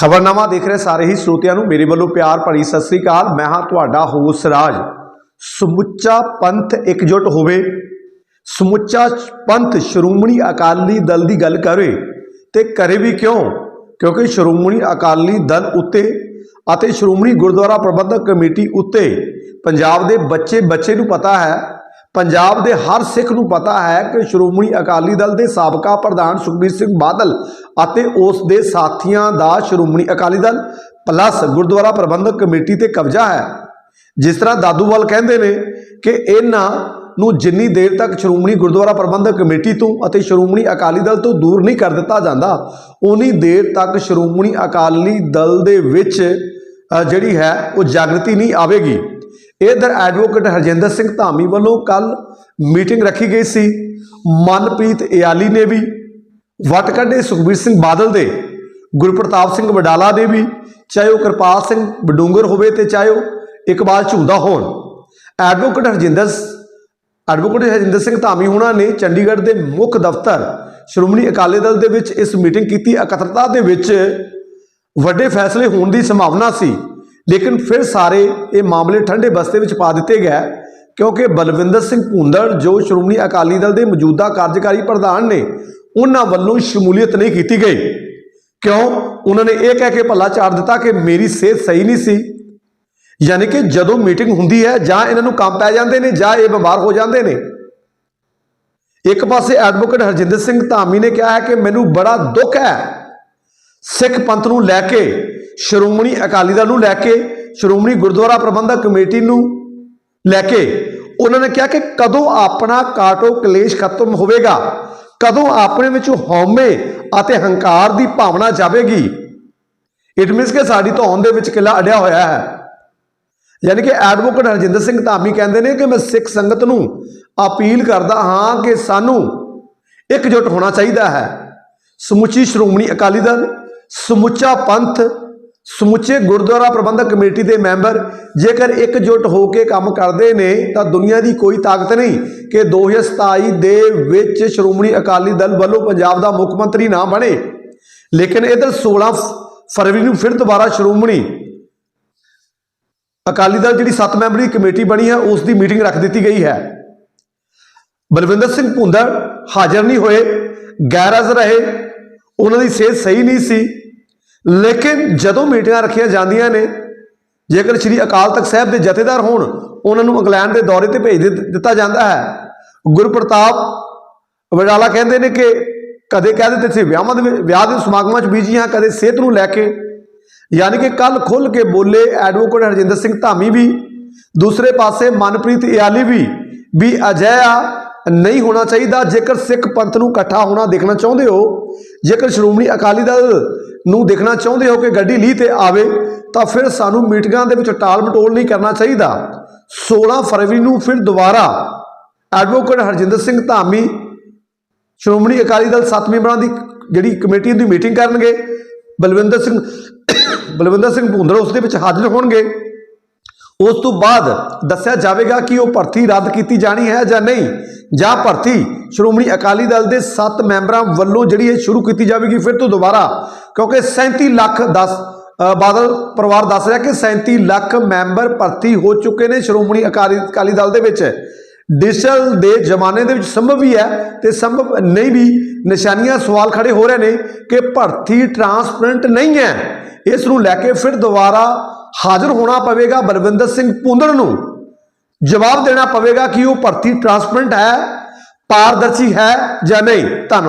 ਖਬਰਨਾਮਾ ਦੇਖ ਰਹੇ ਸਾਰੇ ਹੀ ਸਰੋਤਿਆਂ ਨੂੰ ਮੇਰੇ ਵੱਲੋਂ ਪਿਆਰ ਭਰੀ ਸਤਿ ਸ੍ਰੀ ਅਕਾਲ। ਮੈਂ ਹਾਂ ਤੁਹਾਡਾ ਹੋਸ ਰਾਜ। ਸਮੁੱਚਾ ਪੰਥ ਇਕਜੁੱਟ ਹੋਵੇ, ਸਮੁੱਚਾ ਪੰਥ ਸ਼੍ਰੋਮਣੀ ਅਕਾਲੀ ਦਲ ਦੀ ਗੱਲ ਕਰੇ ਤੇ ਕਰੇ ਵੀ ਕਿਉਂ? ਕਿਉਂਕਿ ਸ਼੍ਰੋਮਣੀ ਅਕਾਲੀ ਦਲ ਉੱਤੇ ਅਤੇ ਸ਼੍ਰੋਮਣੀ ਗੁਰਦੁਆਰਾ ਪ੍ਰਬੰਧਕ ਕਮੇਟੀ ਉੱਤੇ ਪੰਜਾਬ ਦੇ ਬੱਚੇ ਬੱਚੇ ਨੂੰ ਪਤਾ ਹੈ ਪੰਜਾਬ ਦੇ ਹਰ ਸਿੱਖ ਨੂੰ ਪਤਾ ਹੈ ਕਿ ਸ਼੍ਰੋਮਣੀ ਅਕਾਲੀ ਦਲ ਦੇ ਸਾਬਕਾ ਪ੍ਰਧਾਨ ਸੁਖਬੀਰ ਸਿੰਘ ਬਾਦਲ ਅਤੇ ਉਸ ਦੇ ਸਾਥੀਆਂ ਦਾ ਸ਼੍ਰੋਮਣੀ ਅਕਾਲੀ ਦਲ ਪਲੱਸ ਗੁਰਦੁਆਰਾ ਪ੍ਰਬੰਧਕ ਕਮੇਟੀ ਤੇ ਕਬਜ਼ਾ ਹੈ। ਜਿਸ ਤਰ੍ਹਾਂ ਦਾਦੂਵਾਲ ਕਹਿੰਦੇ ਨੇ ਕਿ ਇਹਨਾਂ ਨੂੰ ਜਿੰਨੀ ਦੇਰ ਤੱਕ ਸ਼੍ਰੋਮਣੀ ਗੁਰਦੁਆਰਾ ਪ੍ਰਬੰਧਕ ਕਮੇਟੀ ਤੋਂ ਅਤੇ ਸ਼੍ਰੋਮਣੀ ਅਕਾਲੀ ਦਲ ਤੋਂ ਦੂਰ ਨਹੀਂ ਕਰ ਦਿੱਤਾ ਜਾਂਦਾ ਉਨੀ ਦੇਰ ਤੱਕ ਸ਼੍ਰੋਮਣੀ ਅਕਾਲੀ ਦਲ ਦੇ ਵਿੱਚ ਜਿਹੜੀ ਹੈ, ਉਹ ਜਾਗਰਤੀ ਨਹੀਂ ਆਵੇਗੀ। ਇਧਰ ਐਡਵੋਕੇਟ ਹਰਜਿੰਦਰ ਸਿੰਘ ਧਾਮੀ ਵੱਲੋਂ ਕੱਲ ਮੀਟਿੰਗ ਰੱਖੀ ਗਈ ਸੀ। ਮਨਪ੍ਰੀਤ ਇਆਲੀ ਨੇ ਵੀ, ਵਟ ਕੱਢੇ ਸੁਖਬੀਰ ਸਿੰਘ ਬਾਦਲ ਦੇ, ਗੁਰਪ੍ਰਤਾਪ ਸਿੰਘ ਵਡਾਲਾ ਦੇ ਵੀ, ਚਾਹੇ ਉਹ ਕਿਰਪਾਲ ਸਿੰਘ ਬਡੂੰਗਰ ਹੋਵੇ ਤੇ ਚਾਹੇ ਉਹ ਇਕਬਾਲ ਝੂੰਦਾ ਹੋਣ। ਐਡਵੋਕੇਟ ਹਰਜਿੰਦਰ ਐਡਵੋਕੇਟ ਹਰਜਿੰਦਰ ਸਿੰਘ ਧਾਮੀ ਹੁਣਾਂ ਨੇ ਚੰਡੀਗੜ੍ਹ ਦੇ ਮੁੱਖ ਦਫ਼ਤਰ ਸ਼੍ਰੋਮਣੀ ਅਕਾਲੀ ਦਲ ਦੇ ਵਿੱਚ ਇਸ ਮੀਟਿੰਗ ਕੀਤੀ। ਇਕੱਤਰਤਾ ਦੇ ਵਿੱਚ ਵੱਡੇ ਫੈਸਲੇ ਹੋਣ ਦੀ ਸੰਭਾਵਨਾ ਸੀ। ਲੇਕਿਨ ਫਿਰ ਸਾਰੇ ਇਹ ਮਾਮਲੇ ਠੰਡੇ ਬਸਤੇ ਵਿੱਚ ਪਾ ਦਿੱਤੇ ਗਏ, ਕਿਉਂਕਿ ਬਲਵਿੰਦਰ ਸਿੰਘ ਭੁੰਦੜ, ਜੋ ਸ਼੍ਰੋਮਣੀ ਅਕਾਲੀ ਦਲ ਦੇ ਮੌਜੂਦਾ ਕਾਰਜਕਾਰੀ ਪ੍ਰਧਾਨ ਨੇ, ਉਹਨਾਂ ਵੱਲੋਂ ਸ਼ਮੂਲੀਅਤ ਨਹੀਂ ਕੀਤੀ ਗਈ। ਕਿਉਂ? ਉਹਨਾਂ ਨੇ ਇਹ ਕਹਿ ਕੇ ਭੱਲਾ ਚਾੜ ਦਿੱਤਾ ਕਿ ਮੇਰੀ ਸਿਹਤ ਸਹੀ ਨਹੀਂ ਸੀ। ਯਾਨੀ ਕਿ ਜਦੋਂ ਮੀਟਿੰਗ ਹੁੰਦੀ ਹੈ, ਜਾਂ ਇਹਨਾਂ ਨੂੰ ਕੰਮ ਪੈ ਜਾਂਦੇ ਨੇ, ਜਾਂ ਇਹ ਬਿਮਾਰ ਹੋ ਜਾਂਦੇ ਨੇ। ਇੱਕ ਪਾਸੇ ਐਡਵੋਕੇਟ ਹਰਜਿੰਦਰ ਸਿੰਘ ਧਾਮੀ ਨੇ ਕਿਹਾ ਹੈ ਕਿ ਮੈਨੂੰ ਬੜਾ ਦੁੱਖ ਹੈ, ਸਿੱਖ ਪੰਥ ਨੂੰ ਲੈ ਕੇ ਸ਼੍ਰੋਮਣੀ ਅਕਾਲੀ ਦਲ ਨੂੰ ਲੈ ਕੇ, ਸ਼੍ਰੋਮਣੀ ਗੁਰਦੁਆਰਾ ਪ੍ਰਬੰਧਕ ਕਮੇਟੀ ਨੂੰ ਲੈ ਕੇ ਉਹਨਾਂ ਨੇ ਕਿਹਾ ਕਿ ਕਦੋਂ ਆਪਣਾ ਕਾਟੋ ਕਲੇਸ਼ ਖਤਮ ਹੋਵੇਗਾ, ਕਦੋਂ ਆਪਣੇ ਵਿੱਚ ਹਉਮੈ ਅਤੇ ਹੰਕਾਰ ਦੀ ਭਾਵਨਾ ਜਾਵੇਗੀ। ਇਟ ਮੀਨਸ ਕਿ ਸਾਡੀ ਧੌਣ ਦੇ ਵਿੱਚ ਕਿਲਾ ਅੜਿਆ ਹੋਇਆ ਹੈ। ਯਾਨੀ ਕਿ ਐਡਵੋਕੇਟ ਹਰਜਿੰਦਰ ਸਿੰਘ ਧਾਮੀ ਕਹਿੰਦੇ ਨੇ ਕਿ ਮੈਂ ਸਿੱਖ ਸੰਗਤ ਨੂੰ ਅਪੀਲ ਕਰਦਾ ਹਾਂ ਕਿ ਸਾਨੂੰ ਇਕਜੁੱਟ ਹੋਣਾ ਚਾਹੀਦਾ ਹੈ। ਸਮੁੱਚੀ ਸ਼੍ਰੋਮਣੀ ਅਕਾਲੀ ਦਲ, ਸਮੁੱਚਾ ਪੰਥ ਸਮੁੱਚੇ ਗੁਰਦੁਆਰਾ ਪ੍ਰਬੰਧਕ ਕਮੇਟੀ ਦੇ ਮੈਂਬਰ ਜੇਕਰ ਇਕਜੁੱਟ ਹੋ ਕੇ ਕੰਮ ਕਰਦੇ ਨੇ ਤਾਂ ਦੁਨੀਆ ਦੀ ਕੋਈ ਤਾਕਤ ਨਹੀਂ ਕਿ 2027 ਦੇ ਵਿੱਚ ਸ਼੍ਰੋਮਣੀ ਅਕਾਲੀ ਦਲ ਵੱਲੋਂ ਪੰਜਾਬ ਦਾ ਮੁੱਖ ਮੰਤਰੀ ਨਾ ਬਣੇ। ਲੇਕਿਨ ਇਧਰ 16 ਫਰਵਰੀ ਨੂੰ ਫਿਰ ਦੁਬਾਰਾ ਸ਼੍ਰੋਮਣੀ ਅਕਾਲੀ ਦਲ ਜਿਹੜੀ 7 ਮੈਂਬਰੀ ਕਮੇਟੀ ਬਣੀ ਹੈ, ਉਸ ਦੀ ਮੀਟਿੰਗ ਰੱਖ ਦਿੱਤੀ ਗਈ ਹੈ। ਬਲਵਿੰਦਰ ਸਿੰਘ ਭੁੰਦਰ ਹਾਜ਼ਰ ਨਹੀਂ ਹੋਏ, ਗੈਰ ਹਾਜ਼ਰ ਰਹੇ, ਉਹਨਾਂ ਦੀ ਸਿਹਤ ਸਹੀ ਨਹੀਂ ਸੀ। ਲੇਕਿਨ ਜਦੋਂ ਮੀਟਿੰਗਾਂ ਰੱਖੀਆਂ ਜਾਂਦੀਆਂ ਨੇ, ਜੇਕਰ ਸ੍ਰੀ ਅਕਾਲ ਤਖਤ ਸਾਹਿਬ ਦੇ ਜਥੇਦਾਰ ਹੋਣ, ਉਹਨਾਂ ਨੂੰ ਇੰਗਲੈਂਡ ਦੇ ਦੌਰੇ ਤੇ ਭੇਜ ਦਿੱਤ- ਦਿੱਤਾ ਜਾਂਦਾ ਹੈ। ਗੁਰਪ੍ਰਤਾਪ ਵਡਾਲਾ ਕਹਿੰਦੇ ਨੇ ਕਿ ਕਦੇ ਕਹਿ ਦਿੱਤੇ ਸੀ, ਵਿਆਹਾਂ ਦੇ ਵਿੱਚ- ਵਿਆਹ ਦੇ ਸਮਾਗਮਾਂ 'ਚ ਬੀਜੀ ਹਾਂ ਕਦੇ ਸਿਹਤ ਨੂੰ ਲੈ ਕੇ। ਯਾਨੀ ਕਿ ਕੱਲ ਖੁੱਲ ਕੇ ਬੋਲੇ ਐਡਵੋਕੇਟ ਹਰਜਿੰਦਰ ਸਿੰਘ ਧਾਮੀ ਵੀ, ਦੂਸਰੇ ਪਾਸੇ ਮਨਪ੍ਰੀਤ ਇਆਲੀ ਵੀ। ਵੀ ਅਜਿਹਾ ਨਹੀਂ ਹੋਣਾ ਚਾਹੀਦਾ। ਜੇਕਰ ਸਿੱਖ ਪੰਥ ਨੂੰ ਇਕੱਠਾ ਹੋਣਾ ਦੇਖਣਾ ਚਾਹੁੰਦੇ ਹੋ, ਜੇਕਰ ਸ਼੍ਰੋਮਣੀ ਅਕਾਲੀ ਦਲ ਨੂੰ ਦੇਖਣਾ ਚਾਹੁੰਦੇ ਹੋ ਕਿ ਗੱਡੀ ਲੀ ਤੇ ਆਵੇ, ਤਾਂ ਫਿਰ ਸਾਨੂੰ ਮੀਟਿੰਗਾਂ ਦੇ ਵਿੱਚ ਟਾਲ ਮਟੋਲ ਨਹੀਂ ਕਰਨਾ ਚਾਹੀਦਾ। 16 ਫਰਵਰੀ ਨੂੰ ਫਿਰ ਦੁਬਾਰਾ ਐਡਵੋਕੇਟ ਹਰਜਿੰਦਰ ਸਿੰਘ ਧਾਮੀ ਸ਼੍ਰੋਮਣੀ ਅਕਾਲੀ ਦਲ ਸੱਤ ਮੈਂਬਰਾਂ ਦੀ ਜਿਹੜੀ ਕਮੇਟੀ ਦੀ ਮੀਟਿੰਗ ਕਰਨਗੇ, ਬਲਵਿੰਦਰ ਸਿੰਘ ਬਲਵਿੰਦਰ ਸਿੰਘ ਭੁੰਦੜ ਉਸ ਦੇ ਵਿੱਚ ਹਾਜ਼ਰ ਹੋਣਗੇ। ਉਸ ਤੋਂ ਬਾਅਦ ਦੱਸਿਆ ਜਾਵੇਗਾ ਕਿ ਉਹ ਭਰਤੀ ਰੱਦ ਕੀਤੀ ਜਾਣੀ ਹੈ ਜਾਂ ਨਹੀਂ, ਜਾਂ ਭਰਤੀ ਸ਼੍ਰੋਮਣੀ ਅਕਾਲੀ ਦਲ ਦੇ 7 ਮੈਂਬਰਾਂ ਵੱਲੋਂ ਜਿਹੜੀ ਇਹ ਸ਼ੁਰੂ ਕੀਤੀ ਜਾਵੇਗੀ ਫਿਰ ਤੋਂ ਦੁਬਾਰਾ, ਕਿਉਂਕਿ 37 ਲੱਖ 10 ਬਾਦਲ ਪਰਿਵਾਰ ਦੱਸ ਰਿਹਾ ਕਿ 37 ਲੱਖ ਮੈਂਬਰ ਭਰਤੀ ਹੋ ਚੁੱਕੇ ਨੇ ਸ਼੍ਰੋਮਣੀ ਅਕਾਲੀ ਅਕਾਲੀ ਦਲ ਦੇ ਵਿੱਚ। ਡਿਜੀਟਲ ਦੇ ਜ਼ਮਾਨੇ ਦੇ ਵਿੱਚ ਸੰਭਵ ਵੀ ਹੈ ਤੇ ਸੰਭਵ ਨਹੀਂ ਵੀ ਨਿਸ਼ਾਨੀਆਂ ਸਵਾਲ ਖੜੇ ਹੋ ਰਹੇ ਨੇ ਕਿ ਭਰਤੀ ਟਰਾਂਸਪਰੈਂਟ ਨਹੀਂ ਹੈ। ਇਸ ਨੂੰ ਲੈ ਕੇ ਫਿਰ ਦੁਬਾਰਾ ਹਾਜ਼ਰ ਹੋਣਾ ਪਵੇਗਾ ਬਲਵਿੰਦਰ ਸਿੰਘ ਪੁੰਦੜ ਨੂੰ। ਜਵਾਬ ਦੇਣਾ ਪਵੇਗਾ ਕਿ ਉਹ ਭਰਤੀ ਟਰਾਂਸਪਰੈਂਟ ਹੈ, ਪਾਰਦਰਸ਼ੀ ਹੈ ਜਾਂ ਨਹੀਂ। ਧੰਨਵਾਦ।